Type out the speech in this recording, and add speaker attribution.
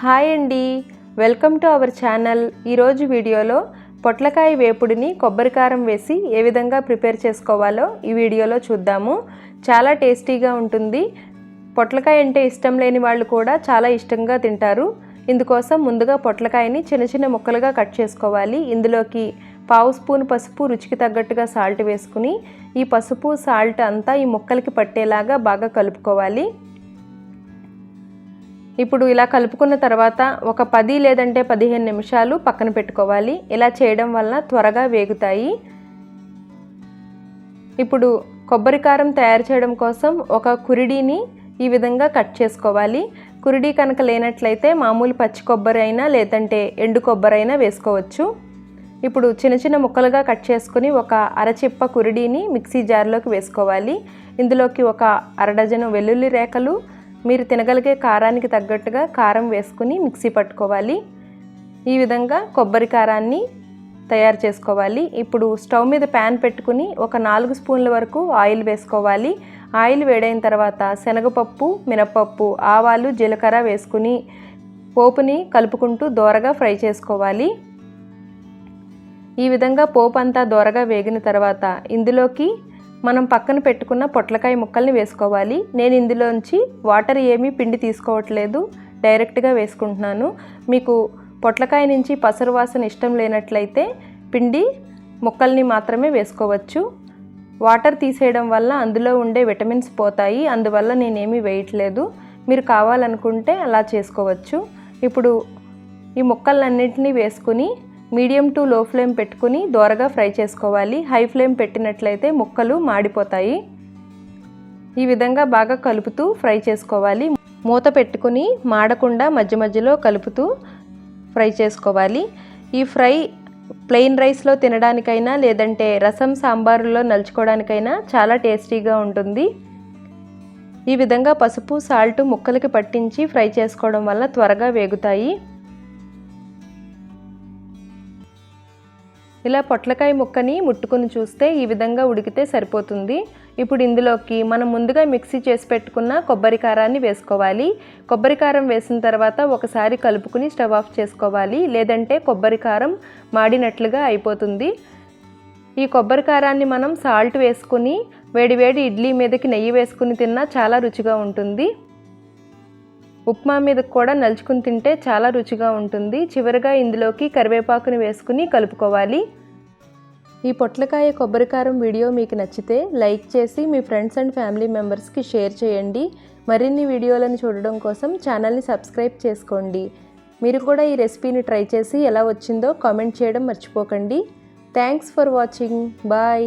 Speaker 1: Hi అండి. Welcome to our channel. ఈరోజు వీడియోలో పొట్లకాయ వేపుడిని కొబ్బరికారం వేసి ఏ విధంగా ప్రిపేర్ చేసుకోవాలో ఈ వీడియోలో చూద్దాము. చాలా టేస్టీగా ఉంటుంది. పొట్లకాయ అంటే ఇష్టం లేని వాళ్ళు కూడా చాలా ఇష్టంగా తింటారు. ఇందుకోసం ముందుగా పొట్లకాయని చిన్న చిన్న ముక్కలుగా కట్ చేసుకోవాలి. ఇందులోకి పావు స్పూన్ పసుపు రుచికి తగ్గట్టుగా సాల్ట్ వేసుకుని ఈ పసుపు సాల్ట్ అంతా ఈ ముక్కలకి పట్టేలాగా బాగా కలుపుకోవాలి. ఇప్పుడు ఇలా కలుపుకున్న తర్వాత ఒక పది లేదంటే పదిహేను నిమిషాలు పక్కన పెట్టుకోవాలి. ఇలా చేయడం వలన త్వరగా వేగుతాయి. ఇప్పుడు కొబ్బరి కారం తయారు చేయడం కోసం ఒక కురిడీని ఈ విధంగా కట్ చేసుకోవాలి. కురిడి కనుక లేనట్లయితే మామూలు పచ్చి కొబ్బరి అయినా లేదంటే ఎండు కొబ్బరి అయినా వేసుకోవచ్చు. ఇప్పుడు చిన్న చిన్న ముక్కలుగా కట్ చేసుకుని ఒక అరచిప్ప కురిడీని మిక్సీ జార్లోకి వేసుకోవాలి. ఇందులోకి ఒక అరడజను వెల్లుల్లి రేఖలు మీరు తినగలిగే కారానికి తగ్గట్టుగా కారం వేసుకుని మిక్సీ పట్టుకోవాలి. ఈ విధంగా కొబ్బరి కారాన్ని తయారు చేసుకోవాలి. ఇప్పుడు స్టవ్ మీద ప్యాన్ పెట్టుకుని ఒక నాలుగు స్పూన్ల వరకు ఆయిల్ వేసుకోవాలి. ఆయిల్ వేడైన తర్వాత శనగపప్పు మినపప్పు ఆవాలు జీలకర్ర వేసుకుని పోపుని కలుపుకుంటూ దోరగా ఫ్రై చేసుకోవాలి. ఈ విధంగా పోపు అంతా దోరగా వేగిన తర్వాత ఇందులోకి మనం పక్కన పెట్టుకున్న పొట్లకాయ ముక్కల్ని వేసుకోవాలి. నేను ఇందులోంచి వాటర్ ఏమీ పిండి తీసుకోవట్లేదు. డైరెక్ట్గా వేసుకుంటున్నాను. మీకు పొట్లకాయ నుంచి పసరు వాసన ఇష్టం లేనట్లయితే పిండి ముక్కల్ని మాత్రమే వేసుకోవచ్చు. వాటర్ తీసేయడం వల్ల అందులో ఉండే విటమిన్స్ పోతాయి. అందువల్ల నేనేమీ వేయట్లేదు. మీరు కావాలనుకుంటే అలా చేసుకోవచ్చు. ఇప్పుడు ఈ ముక్కలన్నింటినీ వేసుకుని మీడియం టు లో ఫ్లేమ్ పెట్టుకుని దోరగా ఫ్రై చేసుకోవాలి. హై ఫ్లేమ్ పెట్టినట్లయితే ముక్కలు మాడిపోతాయి. ఈ విధంగా బాగా కలుపుతూ ఫ్రై చేసుకోవాలి. మూత పెట్టుకుని మాడకుండా మధ్య మధ్యలో కలుపుతూ ఫ్రై చేసుకోవాలి. ఈ ఫ్రై ప్లెయిన్ రైస్లో తినడానికైనా లేదంటే రసం సాంబారులో నలుచుకోవడానికైనా చాలా టేస్టీగా ఉంటుంది. ఈ విధంగా పసుపు సాల్ట్ ముక్కలకి పట్టించి ఫ్రై చేసుకోవడం వల్ల త్వరగా వేగుతాయి. ఇలా పొట్లకాయ ముక్కని ముట్టుకుని చూస్తే ఈ విధంగా ఉడికితే సరిపోతుంది. ఇప్పుడు ఇందులోకి మనం ముందుగా మిక్సీ చేసి పెట్టుకున్న కొబ్బరి కారాన్ని వేసుకోవాలి. కొబ్బరి కారం వేసిన తర్వాత ఒకసారి కలుపుకుని స్టవ్ ఆఫ్ చేసుకోవాలి. లేదంటే కొబ్బరి కారం మాడినట్లుగా అయిపోతుంది. ఈ కొబ్బరి కారాన్ని మనం సాల్ట్ వేసుకుని వేడివేడి ఇడ్లీ మీదకి నెయ్యి వేసుకుని తిన్నా చాలా రుచిగా ఉంటుంది. ఉప్మా మీద కూడా నలుచుకుని తింటే చాలా రుచిగా ఉంటుంది. చివరిగా ఇందులోకి కరివేపాకుని వేసుకుని కలుపుకోవాలి. ఈ పొట్లకాయ కొబ్బరికారం వీడియో మీకు నచ్చితే లైక్ చేసి మీ ఫ్రెండ్స్ అండ్ ఫ్యామిలీ మెంబర్స్కి షేర్ చేయండి. మరిన్ని వీడియోలను చూడడం కోసం ఛానల్ని సబ్స్క్రైబ్ చేసుకోండి. మీరు కూడా ఈ రెసిపీని ట్రై చేసి ఎలా వచ్చిందో కామెంట్ చేయడం మర్చిపోకండి. Thanks for watching. బాయ్.